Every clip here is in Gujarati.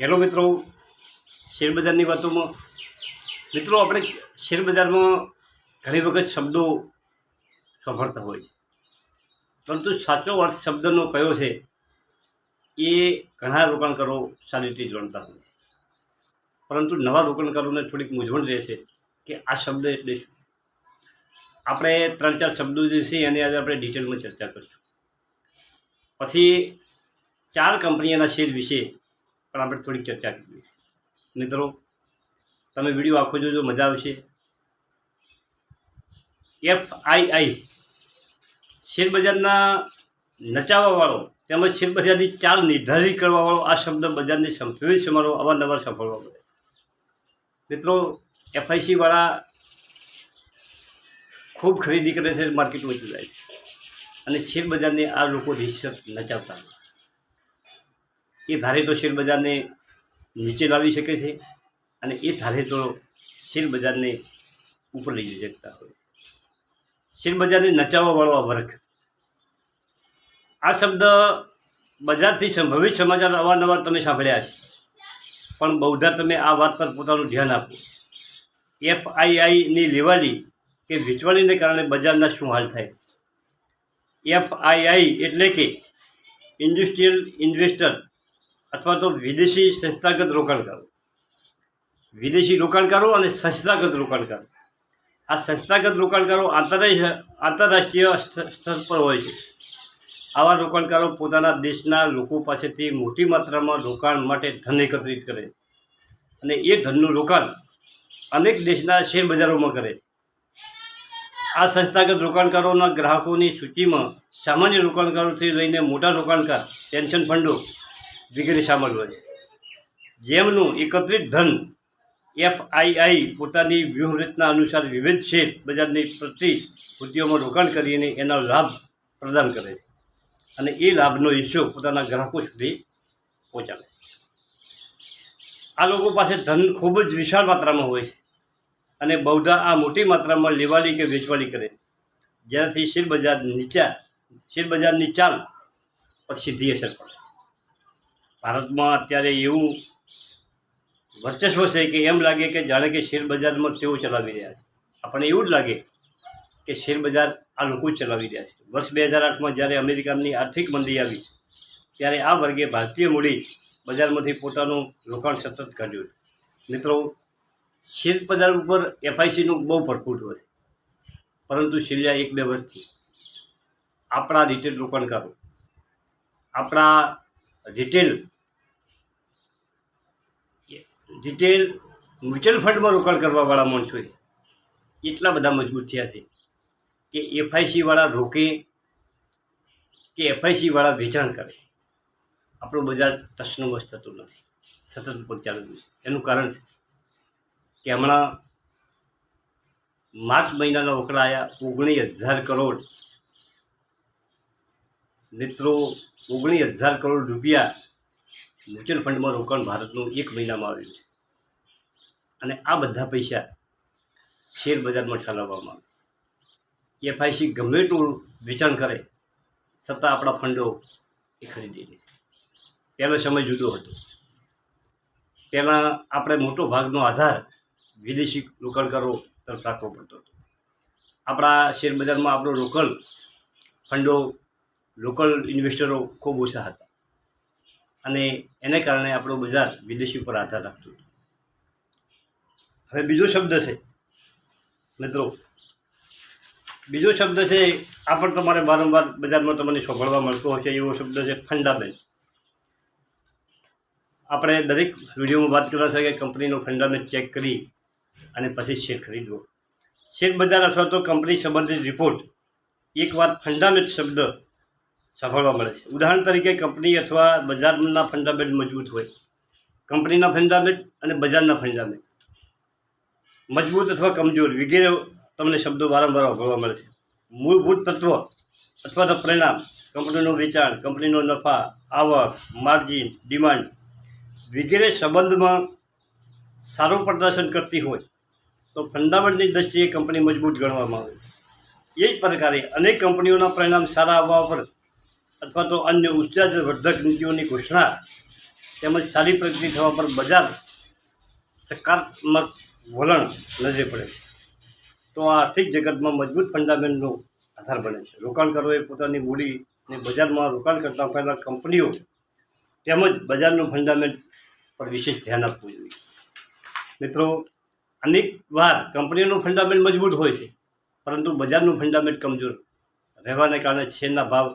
હેલો મિત્રો શેરબજારની વાતોમાં. મિત્રો, આપણે શેરબજારમાં ઘણી વખત શબ્દો સાંભળતા હોય છે. પરંતુ સાચો અર્થ શબ્દનો કયો છે, એ ઘણા રોકાણકારો સારી રીતે જાણતા હોય છે. પરંતુ નવા રોકાણકારોને થોડીક મૂંઝવણ રહેશે કે આ શબ્દ એટલે શું? આપણે ત્રણ ચાર શબ્દો જે છે, એની આજે આપણે ડિટેલમાં ચર્ચા કરીશું. પછી ચાર કંપનીઓના શેર વિશે પણ આપણે થોડીક ચર્ચા કરીએ. મિત્રો, તમે વીડિયો આખો જોજો, મજા આવશે. એફ આઈ આઈ, શેરબજારના નચાવવાવાળો તેમજ શેરબજારની ચાલ નિર્ધારિત કરવાવાળો આ શબ્દ બજારની સંભવિત સમારો અવારનવાર સાંભળવા મળે. મિત્રો એફઆઈસીવાળા ખૂબ ખરીદી કરે છે, માર્કેટમાં જાય છે. અને શેરબજારને આ લોકો રિસર્ચ નચાવતા. એ ધારે તો શેર બજારને નીચે લાવી શકે છે અને એ ધારે તો શેર બજારને ઉપર લઈ જઈ શકતા હોય. શેર બજારને નચાવવાવાળો આ વર્ગ. આ શબ્દ બજારથી સંભવિત સમાચાર અવારનવાર તમે સાંભળ્યા છે પણ બહુધા તમે આ વાત પર પોતાનું ધ્યાન આપો. એફઆઈઆઈની લેવાલી કે વેચવાલીને કારણે બજારના શું હાલ થાય? એફ આઈ આઈ એટલે કે ઇન્ડસ્ટ્રીયલ ઇન્વેસ્ટર અથવા તો વિદેશી સંસ્થાગત રોકાણકારો. વિદેશી રોકાણકારો અને સંસ્થાગત રોકાણકારો. આ સંસ્થાગત રોકાણકારો આંતરરાષ્ટ્રીય આંતરરાષ્ટ્રીય સ્તર પર હોય છે. આવા રોકાણકારો પોતાના દેશના લોકો પાસેથી મોટી માત્રામાં રોકાણ માટે ધન એકત્રિત કરે અને એ ધનનું રોકાણ અનેક દેશના શેર બજારોમાં કરે આ સંસ્થાગત રોકાણકારોના ગ્રાહકોની સૂચિમાં સામાન્ય રોકાણકારોથી લઈને મોટા રોકાણકાર, પેન્શન ફંડો વગેરે સામેલ હોય છે. જેમનું એકત્રિત ધન એફ આઈ આઈ પોતાની વ્યૂહરચના અનુસાર વિવિધ શેર બજારની પ્રતિભૂતિઓમાં રોકાણ કરીને એનો લાભ પ્રદાન કરે છે. અને એ લાભનો હિસ્સો પોતાના ગ્રાહકો સુધી પહોંચાડે આ લોકો પાસે ધન ખૂબ જ વિશાળ માત્રામાં હોય છે અને બહુધા આ મોટી માત્રામાં લેવાલી કે વેચવાલી કરે જેનાથી શેરબજાર નીચા, શેરબજારની ચાલ પર સીધી અસર પડે ભારતમાં અત્યારે એવું વર્ચસ્વ છે કે એમ લાગે કે જાણે કે શેર બજારમાં તેઓ ચલાવી રહ્યા છે. આપણને એવું જ લાગે કે શેર બજાર આ લોકો જ ચલાવી રહ્યા છે. વર્ષ બે હજાર આઠમાં જ્યારે અમેરિકાની આર્થિક મંદી આવી, ત્યારે આ વર્ગે ભારતીય મૂડી બજારમાંથી પોતાનું રોકાણ સતત કાઢ્યું મિત્રો, શેર બજાર ઉપર એફઆઈસીનું બહુ ભરપૂર છે. પરંતુ છેલ્લા એક બે વર્ષથી આપણા રિટેલ રોકાણકારો, આપણા રિટેલ રિટેલ મ્યુચ્યુઅલ ફંડમાં રોકાણ કરવાવાળા માણસોએ એટલા બધા મજબૂત થયા છે કે એફઆઈસીવાળા રોકે કે એફઆઈસીવાળા વેચાણ કરે. આપણું બજાર તસનમસ થતું નથી. સતત ઉપર ચાલુ એનું કારણ છે કે હમણાં માર્ચ મહિનાના આવ્યા ઓગણીસ હજાર કરોડ મિત્રો ઓગણીસ હજાર કરોડ રૂપિયા મ્યુચ્યુઅલ ફંડમાં રોકાણ ભારતનું એક મહિનામાં આવ્યું છે. અને આ બધા પૈસા શેર બજારમાં ઠાલવવામાં આવે. એફઆઈસી ગમે એટલું વેચાણ કરે, છતાં આપણા ફંડો એ ખરીદી લે પહેલો સમય જુદો હતો. પહેલાં આપણે મોટો ભાગનો આધાર વિદેશી રોકાણકારો તરફ રાખવો પડતો હતો. આપણા શેર બજારમાં આપણો લોકલ ફંડો, લોકલ ઇન્વેસ્ટરો ખૂબ ઓછા હતા. અને એને કારણે આપણું બજાર વિદેશી ઉપર આધાર રાખતું હવે બીજો શબ્દ છે, મિત્રો. બીજો શબ્દ છે, આ પણ તમારે વારંવાર બજારમાં તમને સાંભળવા મળતો હશે, એવો શબ્દ છે ફંડામેન્ટ આપણે દરેક વિડીયોમાં વાત કરવા છે કે કંપનીનો ફંડામેન્ટ ચેક કરી અને પછી શેર ખરીદવો. શેર બજાર અથવા તો કંપની સંબંધિત રિપોર્ટ એકવાર ફંડામેન્ટ શબ્દ સાંભળવા મળે છે. ઉદાહરણ તરીકે કંપની અથવા બજારના ફંડામેન્ટ મજબૂત હોય. કંપનીના ફંડામેન્ટ અને બજારના ફંડામેન્ટ. મજબૂત અથવા કમજોર વગેરે તમને શબ્દો વારંવાર વાપરવા મળે છે. મૂળભૂત તત્વ અથવા તો પરિણામ, કંપનીનું વેચાણ, કંપનીનો નફા, આવક, માર્જિન, ડિમાન્ડ વગેરે સંબંધમાં સારું પ્રદર્શન કરતી હોય તો ફંડામેન્ટની દ્રષ્ટિએ કંપની મજબૂત ગણવામાં આવે છે. એ જ પ્રકારે અનેક કંપનીઓના પરિણામ સારા આવવા પર અથવા તો અન્ય ઉત્તેજવર્ધક નીતિઓની ઘોષણા તેમજ સારી પ્રગતિ થવા પર બજાર સકારાત્મક વલણ નજરે પડે તો આ આર્થિક જગતમાં મજબૂત ફંડામેન્ટનો આધાર બને છે. રોકાણકારોએ પોતાની મૂડીને બજારમાં રોકાણ કરતા પહેલાં કંપનીઓ તેમજ બજારનું ફંડામેન્ટ પર વિશેષ ધ્યાન આપવું જોઈએ. મિત્રો, અનેક વાર કંપનીઓનું ફંડામેન્ટ મજબૂત હોય છે, પરંતુ બજારનું ફંડામેન્ટ કમજોર રહેવાને કારણે શેરના ભાવ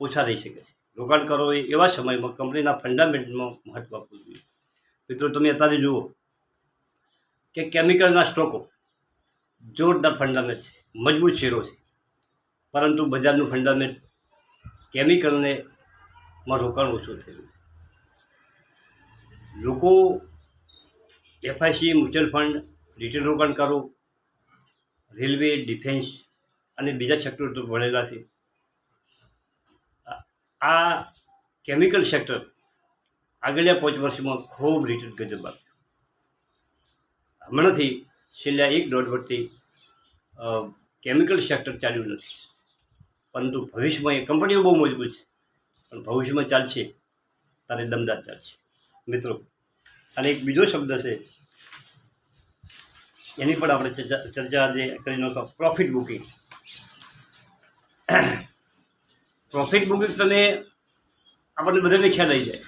ઓછા રહી શકે છે. રોકાણકારોએ એવા સમયમાં કંપનીના ફંડામેન્ટમાં મહત્ત્વ આપવું જોઈએ. મિત્રો, તમે અત્યારે જુઓ કે કેમિકલના સ્ટોકો જોરદાર ફંડામેન્ટ છે, મજબૂત શેરો છે. પરંતુ બજારનું ફંડામેન્ટ કેમિકલને માં રોકાણ ઓછું થયું લોકો એફઆઈસી, મ્યુચ્યુઅલ ફંડ, રિટેલ રોકાણકારો રેલવે, ડિફેન્સ અને બીજા સેક્ટર તો ભણેલા છે. આ- કેમિકલ સેક્ટર આગળના પાંચ વર્ષમાં ખૂબ રિટર્ન ગજબ આપ્યું હમણાંથી છેલ્લા એક દોઢ વર્ષથી કેમિકલ સેક્ટર ચાલ્યું નથી. પરંતુ ભવિષ્યમાં એ કંપનીઓ બહુ મજબૂત છે. પણ ભવિષ્યમાં ચાલશે, ત્યારે દમદાર ચાલશે. મિત્રો, અને એક બીજો શબ્દ છે, એની પણ આપણે ચર્ચા આજે કરી નાખો. પ્રોફિટ બુકિંગ પ્રોફિટ બુકિંગ તમે આપણને બધાને ખ્યાલ આવી જાય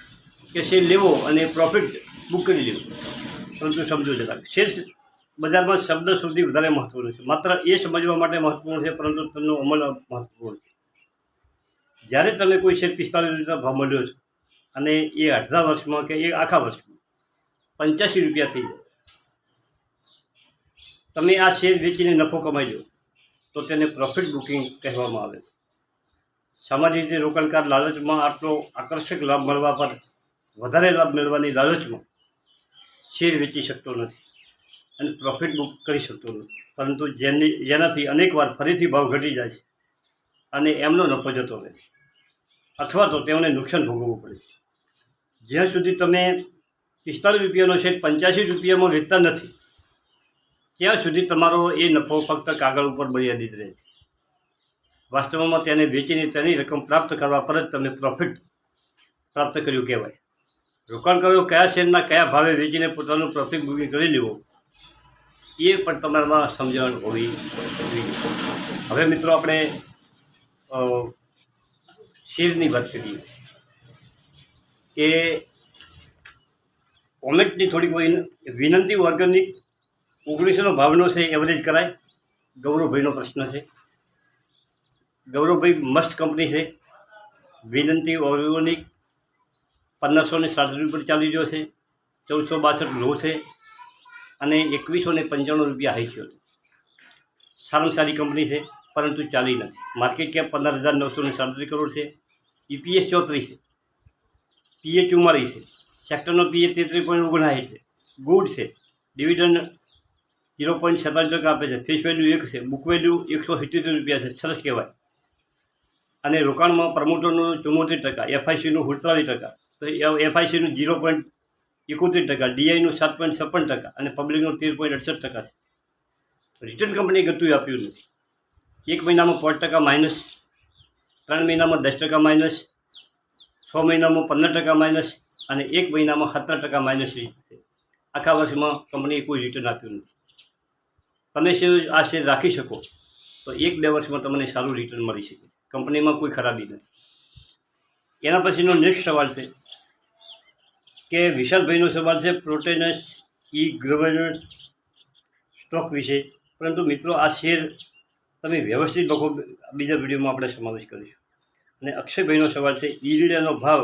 કે શેર લેવો અને પ્રોફિટ બુક કરી લેવું. પરંતુ સમજો જરા. શેર બજારમાં શબ્દ સુધી વધારે મહત્વનું છે. માત્ર એ સમજવા માટે મહત્વપૂર્ણ છે, પરંતુ તેનો અમલ મહત્વપૂર્ણ છે. જ્યારે તમે કોઈ શેર પિસ્તાળીસ રૂપિયા ભાવ મળ્યો છે અને એ અડધા વર્ષમાં કે એ આખા વર્ષમાં પંચ્યાસી રૂપિયા થઈ જાય તમે આ શેર વેચીને નફો કમાઈ લો, તો તેને પ્રોફિટ બુકિંગ કહેવામાં આવે છે. સામાન્ય રીતે રોકાણકાર લાલચમાં આટલો આકર્ષક લાભ મળવા પર વધારે લાભ મેળવવાની લાલચમાં શેર વેચી શકતો નથી અને પ્રોફિટ બુક કરી શકતો નથી. પરંતુ જેની, જેનાથી અનેકવાર ફરીથી ભાવ ઘટી જાય છે અને એમનો નફો જતો રહે છે. અથવા તો તેઓને નુકસાન ભોગવવું પડે છે. જ્યાં સુધી તમે પિસ્તાલીસ રૂપિયાનો શેર પંચ્યાસી રૂપિયામાં વેચતા નથી, ત્યાં સુધી તમારો એ નફો ફક્ત કાગળ ઉપર મર્યાદિત રહે છે. વાસ્તવમાં તેને વેચીને તેની રકમ પ્રાપ્ત કરવા પર જ તમે પ્રોફિટ પ્રાપ્ત કર્યું કહેવાય. રોકાણ કર્યું કયા શેરના કયા ભાવે વેચીને પોતાનું પ્રોફિટ બુકિંગ કરી લેવો, એ પણ તમારામાં સમજણ હોવી જોઈએ. હવે મિત્રો આપણે શેરની વાત કરીએ કે કોમેટની થોડીક વિન- વિનંતી ઓર્ગેનિક ઓગણીસોનો ભાવનો છે એવરેજ કરાય. ગૌરવભાઈનો પ્રશ્ન છે. ગૌરવભાઈ, મસ્ત કંપની છે. વિનંતી ઓર્ગેનિક પંદરસો ને સાત રૂપિયા ચાલી રહ્યો છે. ચૌદસો બાસઠ લો છે. અને એકવીસો ને પંચાણું રૂપિયા હાઈ થયો સારામાં સારી કંપની છે, પરંતુ ચાલી નથી. માર્કેટ કેપ પંદર હજાર નવસો ને સાડત્રીસ કરોડ છે. ઈપીએસ ચોત્રીસ છે. પીએ ચુમ્માળીસ છે. સેક્ટરનો પીએ તેત્રીસ પોઈન્ટ ઓગણસાઠ છે. ગુડ છે. ડિવિડન્ડ ઝીરો પોઈન્ટ સત્તાવીસ ટકા આપે છે. ફેસ વેલ્યુ એક છે. બુક વેલ્યુ એકસો સિત્તોતેર રૂપિયા છે. સરસ કહેવાય. અને રોકાણમાં પ્રમોટરનું ચુમ્મોતેર ટકા, એફઆઈસીનું સુડતાલીસ ટકા, તો એફઆઈસીનું ઝીરો પોઈન્ટ એકોતેર ટકા, ડીઆઈનું સાત પોઈન્ટ છપ્પન ટકા અને પબ્લિકનું તેર પોઈન્ટ અડસઠ ટકા છે. રિટર્ન કંપનીએ ગતું આપ્યું નથી. એક મહિનામાં પાંચ ટકા માઇનસ, ત્રણ મહિનામાં દસ ટકા માઇનસ, છ મહિનામાં પંદર ટકા માઇનસ અને એક મહિનામાં સત્તર ટકા માઇનસ છે. આખા વર્ષમાં કંપનીએ કોઈ રિટર્ન આપ્યું નથી. તમે શેર આ શેર રાખી શકો, તો એક બે વર્ષમાં તમને સારું રિટર્ન મળી શકે કંપનીમાં કોઈ ખરાબી નથી. એના પછીનો નેક્સ્ટ સવાલ છે કે વિશાલભાઈનો સવાલ છે પ્રોટેનસ ઈ ગવર્નન્સ સ્ટોક વિશે. પરંતુ મિત્રો, આ શેર તમે વ્યવસ્થિત લખો, બીજા વિડીયોમાં આપણે સમાવેશ કરીશું. અને અક્ષયભાઈનો સવાલ છે ઈરડિયાનો ભાવ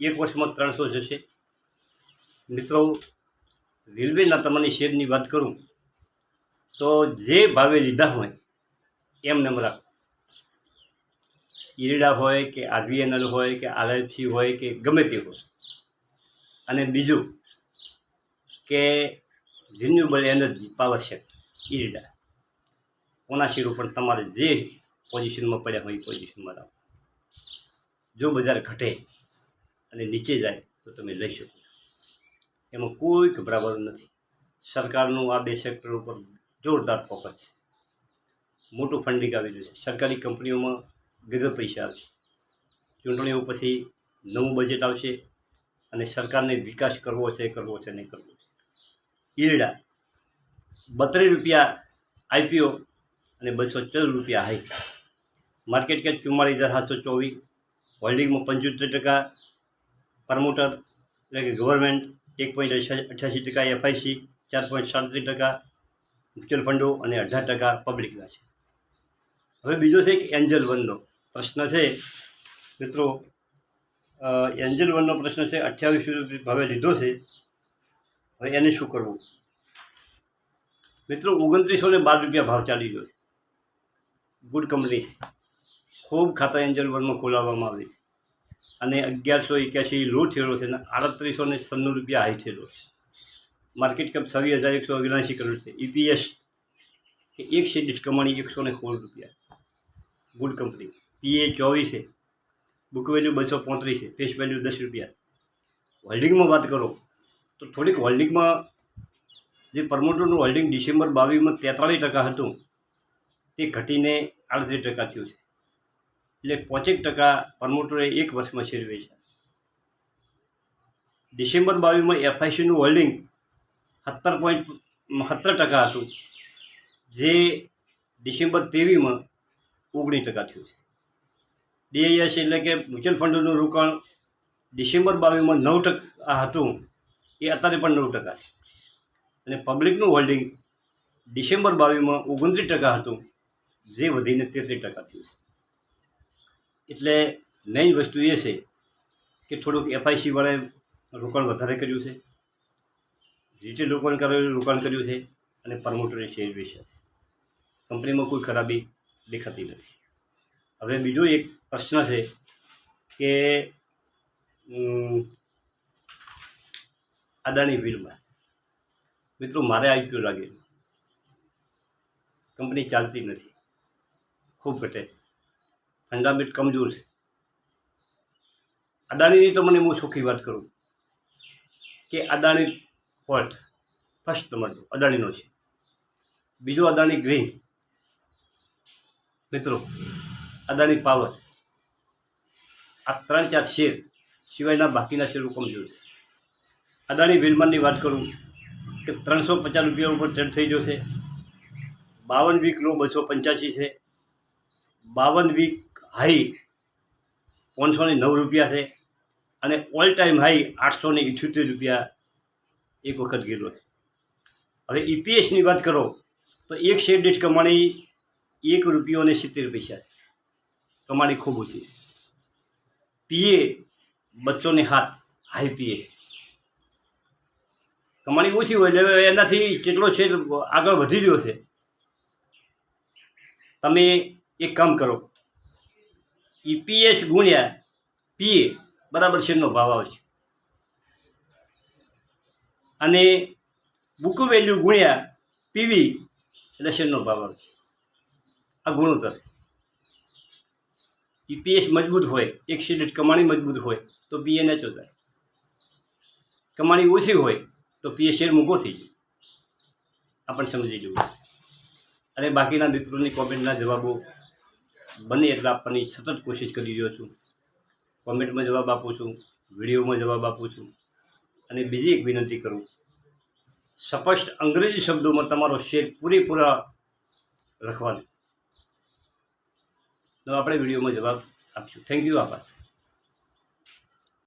એક વર્ષમાં ત્રણસો જશે. મિત્રો રેલવેના તમારી શેરની વાત કરું, તો જે ભાવે લીધા હોય, એમ નમ રાખો ઈરડા હોય કે આરવીએનએલ હોય કે આરએફસી હોય કે ગમે તે હોય. અને બીજું કે renewable energy power sector IRDA. કોના શેર ઉપર તમારે જે પોઝિશનમાં પડ્યા હોય એ પોઝિશનમાં રાખો. જો બજાર ઘટે અને નીચે જાય તો તમે લઈ શકો. એમાં કોઈ ગભરાવાનું નથી. સરકારનું આ બે સેક્ટર ઉપર જોરદાર ફોકસ છે. મોટું ફંડિંગ આવી રહ્યું છે. સરકારી કંપનીઓમાં ગજબ પૈસા આવશે ચૂંટણીઓ પછી નવું બજેટ આવશે અને સરકારને વિકાસ કરવો છે કરવો છે નહીં કરવો છે. ઈરડા બત્રીસ રૂપિયા આઈપીઓ અને બસો ચૌદ રૂપિયા હાઈ. માર્કેટ કેપ ચુમ્માળીસ હજાર સાતસો ચોવીસ. હોલ્ડિંગમાં પંચોતેર ટકા પ્રમોટર એટલે કે ગવર્મેન્ટ એક પોઈન્ટ અઠ્યાસી ટકા એફઆઈસી, ચાર પોઈન્ટ સાડત્રીસ ટકા મ્યુચ્યુઅલ ફંડો અને અઢાર ટકા પબ્લિકના છે. હવે બીજો છે એક એન્જલ વનનો પ્રશ્ન છે. મિત્રો એન્જલ વનનો પ્રશ્ન છે, અઠ્યાવીસો ભાવે લીધો છે. હવે એને શું કરવું? મિત્રો, ઓગણત્રીસો ને બાર રૂપિયા ભાવ ચાલી ગયો છે. ગુડ કંપની છે. ખૂબ ખાતા એન્જલ વનમાં ખોલાવવામાં આવી અને અગિયારસો એક્યાસી લો થયેલો છે અને આડત્રીસો ને સન્નું રૂપિયા હાઈ થયેલો છે. માર્કેટ કેપ છવ્વીસ હજાર એકસો ઓગણસી કરોડ છે. ઈપીએસ કે એક શેર ડિસ્કમાણી એકસો ને સોળ રૂપિયા. ગુડ કંપની પીએ ચોવીસ. બુક વેલ્યુ બસો પોત્રીસ. છે ફેસ વેલ્યુ દસ રૂપિયા. હોલ્ડિંગમાં વાત કરો, તો થોડીક હોલ્ડિંગમાં જે પ્રમોટરનું હોલ્ડિંગ ડિસેમ્બર બાવીસમાં તેતાળીસ ટકા હતું, તે ઘટીને આડત્રીસ ટકા થયું છે. એટલે પોચેક ટકા પ્રમોટરે એક વર્ષમાં શેર છે. ડિસેમ્બર બાવીસમાં એફઆઈસીનું હોલ્ડિંગ સત્તર પોઈન્ટ, સત્તર ટકા હતું. જે ડિસેમ્બર ત્રેવીસમાં ઓગણીસ ટકા થયું છે. ડીઆઈએસ એટલે કે મ્યુચ્યુઅલ ફંડનું રોકાણ ડિસેમ્બર બાવીસમાં નવ ટકા હતું, એ અત્યારે પણ નવ ટકા છે. અને પબ્લિકનું હોલ્ડિંગ ડિસેમ્બર બાવીસમાં ઓગણત્રીસ ટકા હતું, જે વધીને તેત્રીસ ટકા થયું છે. એટલે મેઇન વસ્તુ એ છે કે થોડુંક એફઆઈસી વાળાએ રોકાણ વધારે કર્યું છે. રિટેલ રોકાણ કરેલું, રોકાણ કર્યું છે અને પ્રમોટરે શેર વેચ્યા છે. કંપનીમાં કોઈ ખરાબી દેખાતી નથી. હવે બીજો એક પ્રશ્ન છે કે અદાણી વિલમાં મિત્રો મારે આઈપીઓ લાગેલું કંપની ચાલતી નથી. ખૂબ ઘટે. ફંડામેન્ટ કમજોર છે. અદાણીની તો મને હું સુખી વાત કરું. કે અદાણી પોર્ટ, ફર્સ્ટ નંબરનો અદાણીનો છે. બીજો અદાણી ગ્રીન મિત્રો, અદાણી પાવર. આ ત્રણ ચાર શેર સિવાયના બાકીના શેરો કમજોર છે અદાણી વિલમાનની વાત કરું કે ત્રણસો પચાસ રૂપિયા ઉપર ટ્રેડ થઈ ગયો છે. બાવન વીક લો બસો પંચ્યાસી છે. બાવન વીક હાઈ પાંચસો ને નવ રૂપિયા છે. અને ઓલ ટાઈમ હાઈ આઠસો ને ઇઠ્યોતેર રૂપિયા એક વખત ગયેલો છે. હવે ઈપીએસની વાત કરો, તો એક શેર દીઠ કમાણી એક રૂપિયો અને સિત્તેર પૈસા છે. કમાણી ખૂબ ઓછી છે. પીએ બસો ને હાથ હાઈ પીએ. કમાણી ઓછી હોય એટલે એનાથી કેટલો છે આગળ વધી રહ્યો છે. તમે એક કામ કરો. ઈપીએસ ગુણ્યા પીએ બરાબર શેરનો ભાવ આવે છે. અને બુક વેલ્યુ ગુણ્યા પીવી એટલે શેરનો ભાવ આવશે આ ગુણોત્તર. ઈપીએસ મજબૂત હોય, એક શેર કમાણી મજબૂત હોય, તો ને ચોદાય કમાણી ઓછી હોય, તો પીએ શેર મૂકો થઈ જાય. આપણને સમજી જવું. અને બાકીના મિત્રોની કોમેન્ટના જવાબો બને એટલે આપવાની સતત કોશિશ કરી રહ્યો છું. કોમેન્ટમાં જવાબ આપું છું, વિડીયોમાં જવાબ આપું છું. અને બીજી એક વિનંતી કરું. સ્પષ્ટ અંગ્રેજી શબ્દોમાં તમારો શેર પૂરેપૂરા લખવાનો તો આપણે વિડીયોમાં જવાબ આપશું. થેન્ક યુ આભાર.